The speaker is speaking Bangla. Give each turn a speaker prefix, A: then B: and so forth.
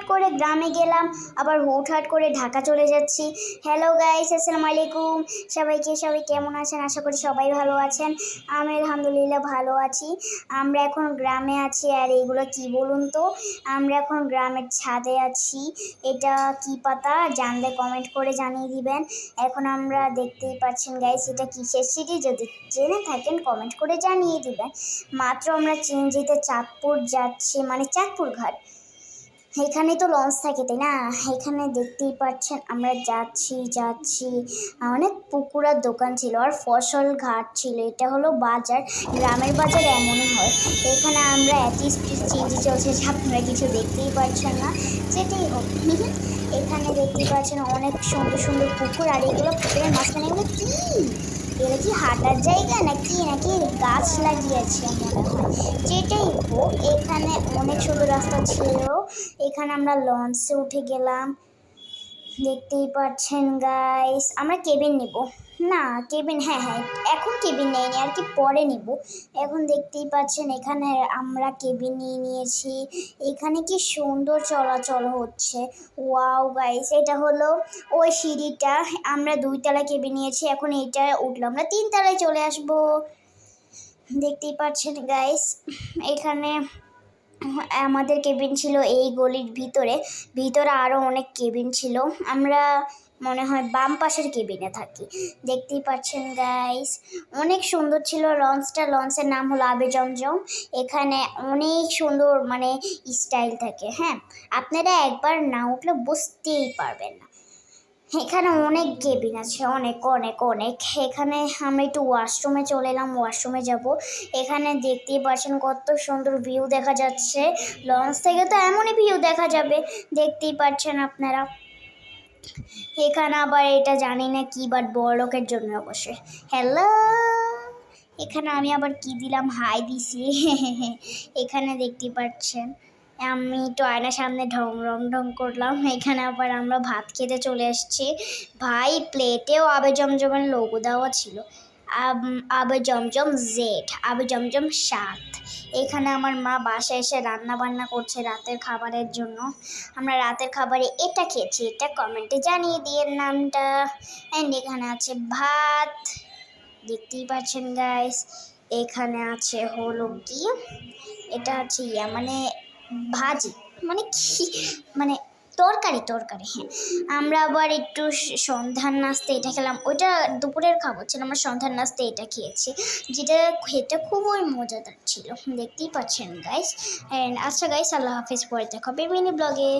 A: হুটহাট করে গ্রামে গেলাম, আবার হুটহাট করে ঢাকা চলে যাচ্ছি। হ্যালো গাইস আসসালামু আলাইকুম। সবাইকে, সবাই কেমন আছেন? আশা করি সবাই ভালো আছেন। আমি আলহামদুলিল্লাহ ভালো আছি। আমরা এখন গ্রামে আছি, আর এইগুলো কি বলুন তো? আমরা এখন গ্রামের ছাদে আছি। এটা কি পাতা? জানলে কমেন্ট করে জানিয়ে দিবেন। এখন আমরা দেখতেই পাচ্ছেন গাইস এটা কিসের সিটি যদি জেনে থাকেন কমেন্ট করে জানিয়ে দিবেন। মাত্র আমরা চিনজিতে চাঁদপুর যাচ্ছি মানে চাঁদপুর ঘাট। এখানে তো লঞ্চ থাকে, তাই না? এখানে দেখতেই পাচ্ছেন আমরা যাচ্ছি যাচ্ছি। অনেক পুকুরার দোকান ছিল আর ফসল ঘাট ছিল, এটা হলো বাজার, গ্রামের বাজার এমনই হয়। এখানে আমরা একই স্পিড চলছে আপনারা কিছু দেখতেই পাচ্ছেন না, যেটাই হোক। এখানে দেখতেই পাচ্ছেন অনেক সুন্দর সুন্দর পুকুর আর এগুলো পুকুরের মাঝখানে এগুলো কি? এগুলো কি হাঁটার জায়গা নাকি নাকি গাছ লাগিয়েছে মনে হয়? যেটাই এখানে অনেক সুন্দর রাস্তা ছিল। এখানে আমরা লঞ্চে উঠে গেলাম। দেখতেই পাচ্ছেন গাইস আমরা কেবিন নিব। না কেবিন হ্যাঁ হ্যাঁ এখন কেবিন নেইনি, আর কি পরে নিব। এখন দেখতেই পাচ্ছেন, এখানে আমরা কেবিন নিয়ে নিয়েছি। এখানে কি সুন্দর চলাচল হচ্ছে। ওয়াও গাইস এটা হলো ওই সিঁড়িটা। আমরা দুই তলা কেবিন নিয়েছি, এখন এইটা উঠলাম। আমরা তিন তলায় চলে আসব। দেখতেই পাচ্ছেন গাইস এখানে আমাদের কেবিন ছিল এই গলির ভিতরে। ভিতরে আরও অনেক কেবিন ছিল। আমরা মনে হয় বাম পাশের কেবিনে থাকি। দেখতেই পাচ্ছেন গাইস অনেক সুন্দর ছিল লঞ্চটা। লঞ্চের নাম হলো আবে জমজম এখানে অনেক সুন্দর মানে স্টাইল থাকে হ্যাঁ? আপনারা একবার না উঠলে বুঝতেই পারবেন না। এখানে অনেক কেবিন আছে, অনেক অনেক অনেক। এখানে আমরা একটু ওয়াশরুমে চলে এলাম, ওয়াশরুমে যাব। এখানে দেখতেই পাচ্ছেন কত সুন্দর ভিউ দেখা যাচ্ছে। লঞ্চ থেকে তো এমনই ভিউ দেখা যাবে, দেখতেই পাচ্ছেন আপনারা। এখানে আবার এটা জানি না কি বাট বড় লোকের জন্য অবশ্যই। হ্যালো এখানে আমি আবার কি দিলাম? হাই দিছি। এখানে দেখতেই পাচ্ছেন। আমি একটু আয়নার সামনে ঢং রং ঢং করলাম। এখানে আবার আমরা ভাত খেতে চলে এসেছি। ভাই প্লেটেও আবে জমজমের লোগো দেওয়া ছিল। আবে জমজম জেড আবে জমজম সাত। এখানে আমার মা বাসায় এসে রান্না বান্না করছে রাতের খাবারের জন্য। আমরা রাতের খাবারে এটা খেয়েছি, এটা কমেন্টে জানিয়ে দিয়ে নামটা। অ্যান্ড এখানে আছে ভাত। দেখতেই পাচ্ছেন গাইস এখানে আছে হলো কি? এটা আছে ইয়া মানে ভাজি মানে কি মানে তরকারি তরকারি হ্যাঁ। আমরা আবার একটু সন্ধ্যার নাস্তা এটা খেলাম। ওইটা দুপুরের খাবার ছিল, আমরা সন্ধ্যার নাস্তা এটা খেয়েছি। যেটা খেতে খুবই মজাদার ছিল, দেখতেই পাচ্ছেন গাইস অ্যান্ড আচ্ছা গাইস আল্লাহ হাফিজ, পরে দেখাবে মিনি ব্লগে।